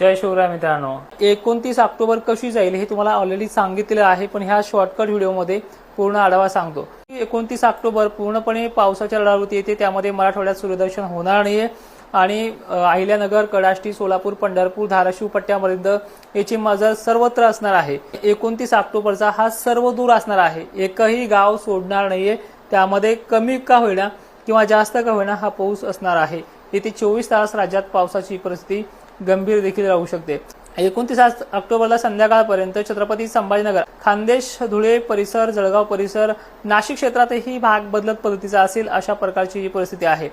जय शिवराय मित्रांनो. एकोणतीस ऑक्टोबर कशी जाईल हे तुम्हाला ऑलरेडी सांगितलेलं आहे पण ह्या शॉर्टकट व्हिडिओमध्ये पूर्ण आढावा सांगतो. एकोणतीस ऑक्टोबर पूर्णपणे पावसाच्या लढावती येते त्यामध्ये मराठवाड्यात सूर्यदर्शन होणार नाहीये. आणि अहिल्यानगर कडाष्टी सोलापूर पंढरपूर धाराशिव पट्ट्यापर्यंत याची मजल सर्वत्र असणार आहे. एकोणतीस ऑक्टोबरचा हा सर्व दूर असणार आहे. एकही गाव सोडणार नाहीये. त्यामध्ये कमी का होईना किंवा जास्त का होईना हा पाऊस असणार आहे. येथे चोवीस तास राज्यात पावसाची परिस्थिती गंभीर देखील राहू शकते. एकोणतीस ऑक्टोबरला संध्याकाळपर्यंत छत्रपती संभाजीनगर खानदेश धुळे परिसर जळगाव परिसर नाशिक क्षेत्रातही भाग बदलत पद्धतीचा असेल अशा प्रकारची ही परिस्थिती आहे.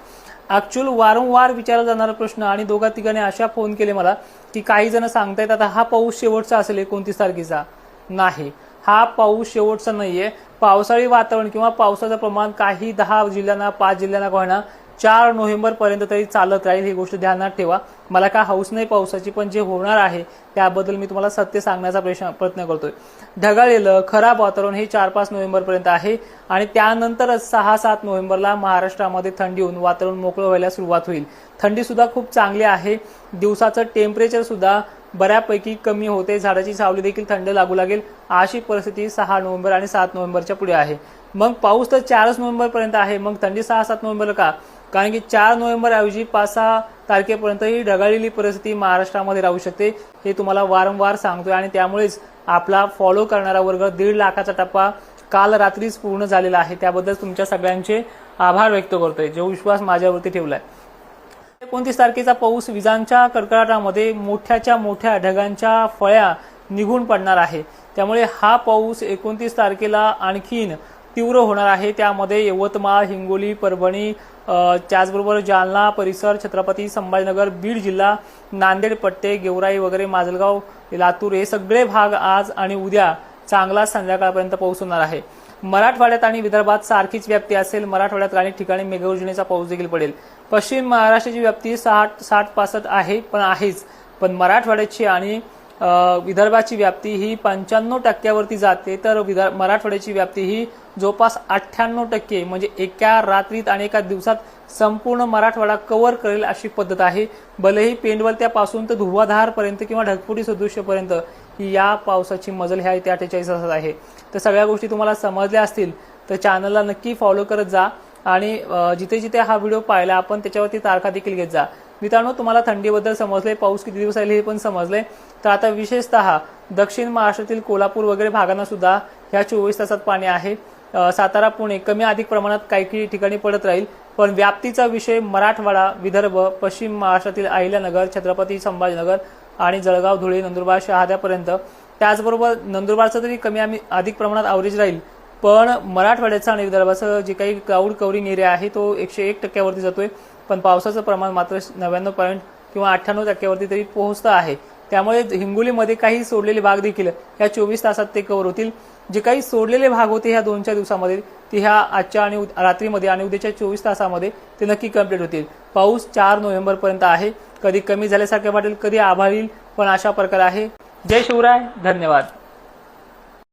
ऍक्च्युअल वारंवार विचारला जाणारा प्रश्न आणि दोघा तिघांनी अशा फोन केले मला की काही जण सांगतायत आता हा पाऊस शेवटचा असेल एकोणतीस तारखेचा. नाही. हा पाऊस शेवटचा नाहीये. पावसाळी वातावरण किंवा पावसाचं प्रमाण काही दहा जिल्ह्यांना पाच जिल्ह्यांना कोणा चार नोव्हेंबर पर्यंत तरी चालत राहील ही गोष्ट ध्यानात ठेवा. मला काय हौस नाही पावसाची पण जे होणार आहे त्याबद्दल मी तुम्हाला सत्य सांगण्याचा प्रश्न प्रयत्न करतोय. ढगाळलेलं खराब वातावरण हे चार पाच नोव्हेंबर पर्यंत आहे. आणि त्यानंतरच सहा सात नोव्हेंबरला महाराष्ट्रामध्ये थंडी होऊन वातावरण मोकळं व्हायला सुरुवात होईल. थंडी सुद्धा खूप चांगली आहे. दिवसाचं टेम्परेचर सुद्धा बऱ्यापैकी कमी होते. झाडाची सावली देखील थंड लागू लागेल. अशी परिस्थिती सहा नोव्हेंबर आणि सात नोव्हेंबरच्या पुढे आहे. मग पाऊस तर चारच नोव्हेंबर पर्यंत आहे. मग थंडी सहा सात नोव्हेंबर का? कारण की चार नोव्हेंबर ऐवजी पाच सहा तारखेपर्यंत ही ढगाळलेली परिस्थिती महाराष्ट्रामध्ये राहू शकते हे तुम्हाला वारंवार सांगतोय. आणि त्यामुळेच आपला फॉलो करणारा वर्ग दीड लाखाचा टप्पा काल रात्रीच पूर्ण झालेला आहे. त्याबद्दल तुमच्या सगळ्यांचे आभार व्यक्त करतोय. जो विश्वास माझ्यावरती ठेवलाय. एकोणतीस तारखेचा पाऊस विजांच्या कडकडाटामध्ये मोठ्याच्या मोठ्या ढगांच्या फळ्या निघून पडणार आहे. त्यामुळे हा पाऊस एकोणतीस तारखेला आणखीन तीव्र होणार आहे. त्यामध्ये यवतमाळ हिंगोली परभणी त्याचबरोबर जालना परिसर छत्रपती संभाजीनगर बीड जिल्हा नांदेड पट्टे गेवराई वगैरे माजलगाव लातूर हे सगळे भाग आज आणि उद्या चांगला संध्याकाळपर्यंत पाऊस होणार आहे. मराठवाड्यात आणि विदर्भात सारखीच व्याप्ती असेल. मराठवाड्यात अनेक ठिकाणी मेघगर्जनेचा पाऊस देखील पडेल. पश्चिम महाराष्ट्राची व्याप्ती साठ साठ पासष्ट आहे पण आहेच. पण मराठवाड्याची आणि विदर्भाची व्याप्ती ही पंच्याण्णव टक्क्यावरती जाते. तर विदर्भ मराठवाड्याची व्याप्ती ही जवळपास अठ्ठ्याण्णव टक्के म्हणजे एका रात्रीत आणि एका दिवसात संपूर्ण मराठवाडा कव्हर करेल अशी पद्धत आहे. भलेही पेंडवलत्यापासून तर धुवाधारपर्यंत किंवा ढगफुटी सदृश्यपर्यंत ही या पावसाची मजल ह्या त्या अठ्ठेचाळीस तासात आहे. तर सगळ्या गोष्टी तुम्हाला समजल्या असतील तर चॅनलला नक्की फॉलो करत जा आणि जिथे जिथे हा व्हिडिओ पाहिला आपण त्याच्यावरती तारखा देखील घेत जा. मित्रांनो तुम्हाला थंडीबद्दल समजले पाऊस किती दिवस राहील हे पण समजले तर आता विशेषतः दक्षिण महाराष्ट्रातील कोल्हापूर वगैरे भागांना सुद्धा ह्या चोवीस तासात पाणी आहे. सातारा पुणे कमी अधिक प्रमाणात काही काही ठिकाणी पडत राहील. पण व्याप्तीचा विषय मराठवाडा विदर्भ पश्चिम महाराष्ट्रातील अहिल्यानगर छत्रपती संभाजीनगर आणि जळगाव धुळे नंदुरबार शहाद्यापर्यंत. त्याचबरोबर नंदुरबारचं तरी कमी आम्ही अधिक प्रमाणात अवरेज राहील. पण मराठवाड्याचा आणि विदर्भाचं जे काही क्राऊड कव्हरिंग एरिया आहे तो एकशे एक टक्क्यावरती जातोय. पण पावसाचं प्रमाण मात्र नव्याण्णव पॉईंट किंवा अठ्ठ्याण्णव टक्क्यावरती तरी पोहोचतं आहे. त्यामुळे हिंगोलीमध्ये काही सोडलेले भाग देखील ह्या चोवीस तासात ते कव्हर होतील. जे काही सोडलेले भाग होते ह्या दोन चार दिवसामध्ये ते ह्या आजच्या आणि उद- रात्रीमध्ये आणि उद्याच्या चोवीस तासामध्ये ते नक्की कंप्लीट होतील. पाऊस चार नोव्हेंबरपर्यंत आहे. कधी कमी झाल्यासारखे वाटेल कधी आभाळील पण अशा प्रकारे आहे. जय शिवराय. धन्यवाद.